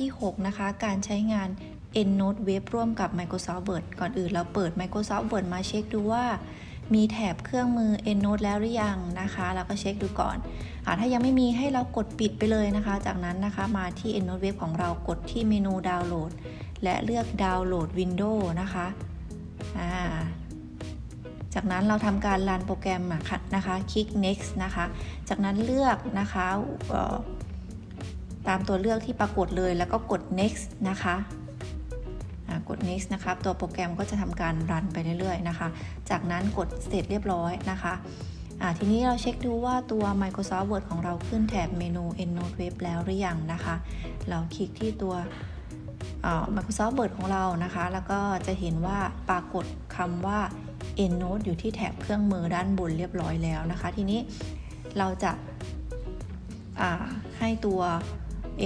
ที่ 6 นะคะ การใช้งาน EndNote Web ร่วมกับ Microsoft Word ก่อนอื่นเราเปิด Microsoft Word มาเช็คดูว่า มีแถบเครื่องมือ EndNote แล้วหรือยังนะคะแล้วก็เช็คดูก่อนอถ้ายังไม่มีให้เรากดปิดไปเลยนะคะ จากนั้นนะคะมาที่ EndNote Web ของเรากดที่เมนูดาวน์โหลด และเลือกดาวน์โหลด Windows นะคะจากนั้นเราทำการรันโปรแกรมนะคะ คลิก next นะคะ จากนั้นเลือกนะคะ ตามตัวเลือกที่ปรากฏเลยแล้วก็กด next นะคะกด next นะคะตัวโปรแกรมก็จะทำการรันไปเรื่อยๆนะคะ จากนั้นกดเสร็จเรียบร้อยนะคะทีนี้เราเช็คดูว่าตัว Microsoft Word ของเราขึ้นแถบเมนู EndNote Web แล้วหรือยังนะคะ เราคลิกที่ตัว Microsoft Word ของเรานะคะ แล้วก็จะเห็นว่าปรากฏคำว่า EndNote อยู่ที่แถบเครื่องมือด้านบนเรียบร้อยแล้วนะคะ ทีนี้เราจะให้ตัว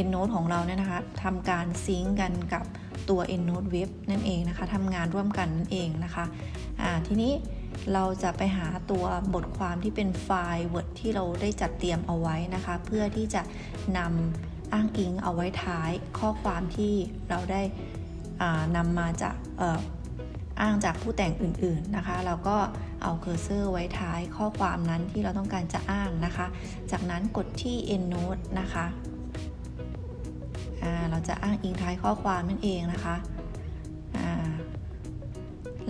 EndNote ของเราเนี่ยนะคะทำการซิงก์กันกับตัว EndNote Web นั่นเองนะคะทำงานร่วมกันนั่นเองนะคะทีนี้เราจะไปหาตัวบทความที่เป็นไฟล์ Word ที่เราได้จัดเตรียมเอาไว้นะคะ เพื่อที่จะนำอ้างอิงเอาไว้ท้ายข้อความที่เราได้นำมาจากอ้างจากผู้แต่งอื่นๆนะคะ เราก็เอาเคอร์เซอร์ไว้ท้ายข้อความนั้นที่เราต้องการจะอ้างนะคะ จากนั้นกดที่ EndNote นะคะ เราจะอ้างอิงท้ายข้อความนั่นเองนะคะ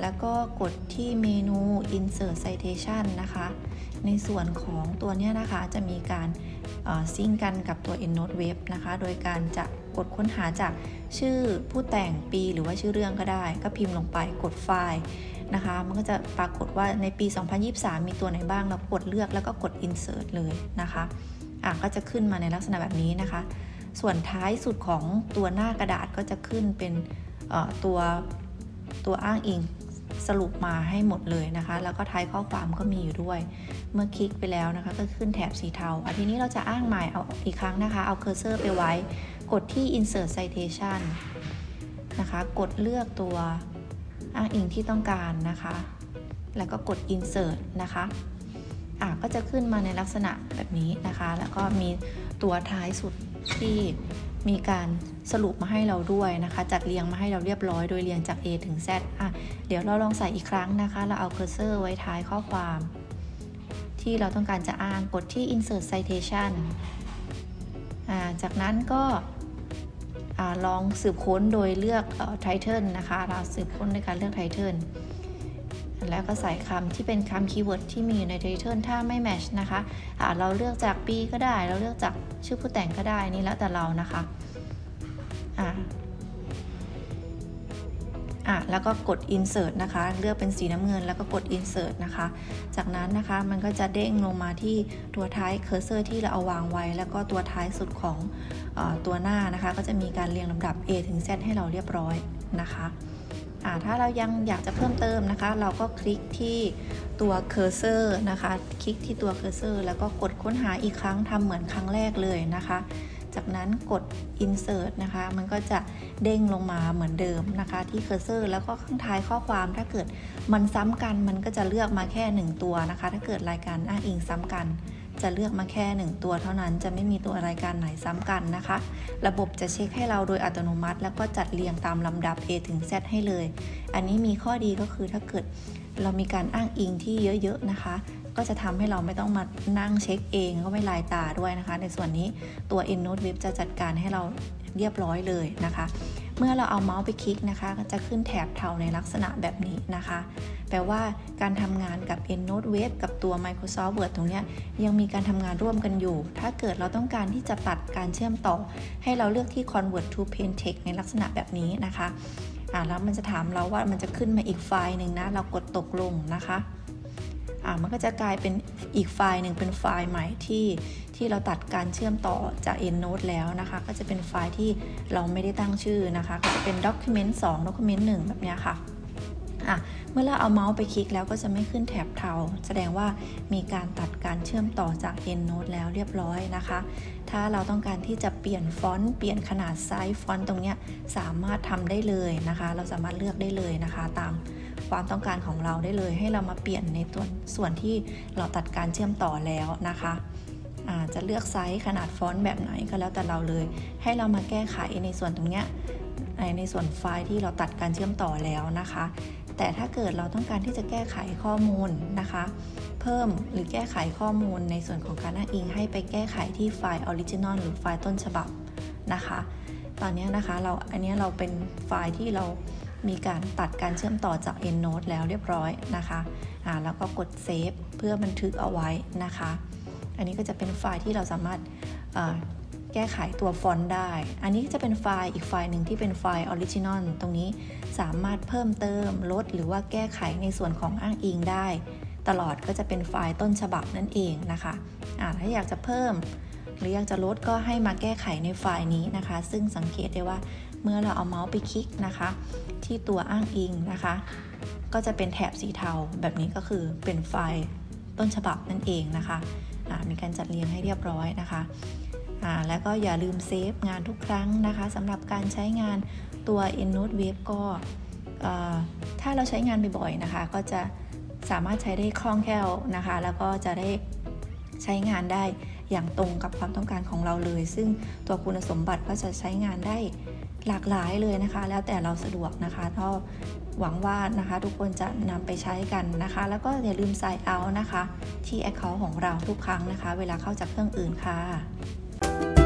แล้วก็กดที่เมนู insert citation นะคะ ในส่วนของตัวนี้นะคะจะมีการซิงกันกับตัว EndNote Web นะคะ โดยการจะกดค้นหาจากชื่อผู้แต่งปีหรือว่าชื่อเรื่องก็ได้ ก็พิมพ์ลงไปกดไฟล์นะคะ มันก็จะปรากฏว่าในปี 2023 มีตัวไหนบ้างเรากดเลือกแล้วก็กด insert เลยนะคะอะก็จะขึ้นมาในลักษณะแบบนี้นะคะ ส่วนท้ายสุดของตัวหน้ากระดาษก็จะขึ้นเป็นตัวตัวอ้างอิงสรุปมาให้หมดเลยนะคะ แล้วก็ท้ายข้อความก็มีอยู่ด้วย เมื่อคลิกไปแล้วนะคะ ก็ขึ้นแถบสีเทาอันทีนี้เราจะอ้างใหม่เอาอีกครั้งนะคะ เอาเคอร์เซอร์ไปไว้ กดที่ insert citation นะคะ กดเลือกตัวอ้างอิงที่ต้องการนะคะ แล้วก็กด insert นะคะอะก็จะขึ้นมาในลักษณะแบบนี้นะคะ แล้วก็มีตัวท้ายสุด ที่มีการสรุปมาให้เราด้วยนะคะ จัดเรียงมาให้เราเรียบร้อยโดยเรียงจาก A ถึง Z อะเดี๋ยวเราลองใส่อีกครั้งนะคะ เราเอาเคอร์เซอร์ไว้ท้ายข้อความ ที่เราต้องการจะอ้างกดที่ insert citation อ่าจากนั้นก็ลองสืบค้นโดยเลือก title นะคะ เราสืบค้นในการเลือก title แล้วก็ใส่คำที่เป็นคำคีย์เวิร์ดที่มีอยู่ใน title ถ้าไม่แมชนะคะะเราเลือกจากปีก็ได้ เราเลือกจากชื่อผู้แต่งก็ได้นี่แล้วแต่เรานะคะอ่าอะแล้วก็กด insert นะคะ เลือกเป็นสีน้ำเงินแล้วก็กด insert นะคะ จากนั้นนะคะมันก็จะเด้งลงมาที่ตัวท้ายเคอร์เซอร์ที่เราเอาวางไว้ แล้วก็ตัวท้ายสุดของอตัวหน้านะคะ ก็จะมีการเรียงลำดับ A ถึง Z ให้เราเรียบร้อยนะคะ ถ้าเรายังอยากจะเพิ่มเติมนะคะ เราก็คลิกที่ตัวเคอร์เซอร์นะคะ คลิกที่ตัวเคอร์เซอร์ แล้วก็กดค้นหาอีกครั้งทำเหมือนครั้งแรกเลยนะคะ จากนั้นกด insert นะคะ มันก็จะเด้งลงมาเหมือนเดิมนะคะ ที่เคอร์เซอร์ แล้วก็ข้างท้ายข้อความถ้าเกิดมันซ้ำกันมันก็จะเลือกมาแค่ 1 ตัวนะคะ ถ้าเกิดรายการอ้างอิงซ้ำกัน จะเลือกมาแค่ 1 ตัวเท่านั้นจะไม่มีตัวรายการไหนซ้ำกันนะคะ ระบบจะเช็คให้เราโดยอัตโนมัติ แล้วก็จัดเรียงตามลำดับ A ถึง Z ให้เลย อันนี้มีข้อดีก็คือถ้าเกิดเรามีการอ้างอิงที่เยอะๆนะคะ ก็จะทำให้เราไม่ต้องมานั่งเช็คเองก็ไม่ลายตาด้วยนะคะ ในส่วนนี้ตัว EndNote Web จะจัดการให้เราเรียบร้อยเลยนะคะ เมื่อเราเอาเมาส์ไปคลิกนะคะก็จะขึ้นแถบเทาในลักษณะแบบนี้นะคะ แปลว่าการทำงานกับ EndNote Web กับตัว Microsoft Word ตรงนี้ยังมีการทำงานร่วมกันอยู่ ถ้าเกิดเราต้องการที่จะตัดการเชื่อมต่อ ให้เราเลือกที่ Convert to Plain Text ในลักษณะแบบนี้นะคะอ่าแล้วมันจะถามเราว่ามันจะขึ้นมาอีกไฟล์หนึ่งนะ เรากดตกลงนะคะอ่ามันก็จะกลายเป็น อีกไฟล์หนึ่งเป็นไฟล์ใหม่ที่ที่เราตัดการเชื่อมต่อจาก EndNote แล้วนะคะ ก็จะเป็นไฟล์ที่เราไม่ได้ตั้งชื่อนะคะ ก็จะเป็น Document 2 Document 1 แบบนี้ค่ะอะ เมื่อเราเอาเมาส์ไปคลิกแล้วก็จะไม่ขึ้นแถบเทา แสดงว่ามีการตัดการเชื่อมต่อจาก EndNote แล้วเรียบร้อยนะคะ ถ้าเราต้องการที่จะเปลี่ยนฟอนต์เปลี่ยนขนาดไซส์ฟอนต์ตรงนี้สามารถทำได้เลยนะคะ เราสามารถเลือกได้เลยนะคะตาม ความต้องการของเราได้เลย ให้เรามาเปลี่ยนในตัวส่วนที่เราตัดการเชื่อมต่อแล้วนะคะอาจะเลือกไซส์ขนาดฟอนต์แบบไหนก็แล้วแต่เราเลย ให้เรามาแก้ไขในส่วนตรงเนี้ยในในส่วนไฟล์ที่เราตัดการเชื่อมต่อแล้วนะคะ แต่ถ้าเกิดเราต้องการที่จะแก้ไขข้อมูลนะคะ เพิ่มหรือแก้ไขข้อมูลในส่วนของการอ้างอิง ให้ไปแก้ไขที่ไฟล์ออริจินอลหรือไฟล์ต้นฉบับนะคะ ตอนนี้นะคะเราอันนี้เราเป็นไฟล์ที่เรา มีการตัดการเชื่อมต่อจาก EndNote แล้วเรียบร้อยนะคะอ่าแล้วก็กดเซฟเพื่อบันทึกเอาไว้นะคะ อันนี้ก็จะเป็นไฟล์ที่เราสามารถแก้ไขตัวฟอนต์ได้ อันนี้จะเป็นไฟล์อีกไฟล์หนึ่งที่เป็นไฟล์ออริจินอลตรงนี้สามารถเพิ่มเติมลดหรือว่าแก้ไขในส่วนของอ้างอิงได้ ตลอดก็จะเป็นไฟล์ต้นฉบับนั่นเองนะคะอ่าถ้าอยากจะเพิ่ม หรืออยากจะลดก็ให้มาแก้ไขในไฟล์นี้นะคะ ซึ่งสังเกตได้ว่าเมื่อเราเอาเมาส์ไปคลิกนะคะ ที่ตัวอ้างอิงนะคะ ก็จะเป็นแถบสีเทาแบบนี้ก็คือเป็นไฟล์ต้นฉบับนั่นเองนะคะมีการจัดเรียงให้เรียบร้อยนะคะแล้วก็อย่าลืมเซฟงานทุกครั้งนะคะสำหรับการใช้งานตัว EndNote Wave ก็ถ้าเราใช้งานบ่อยๆนะคะ ก็จะสามารถใช้ได้คล่องแคล่วนะคะ แล้วก็จะได้ใช้งานได้ อย่างตรงกับความต้องการของเราเลย ซึ่งตัวคุณสมบัติก็จะใช้งานได้หลากหลายเลยนะคะ แล้วแต่เราสะดวกนะคะก็หวังว่านะคะทุกคนจะนำไปใช้กันนะคะ แล้วก็อย่าลืม sign out นะคะ ที่ Account ของเราทุกครั้งนะคะ เวลาเข้าจากเครื่องอื่นค่ะ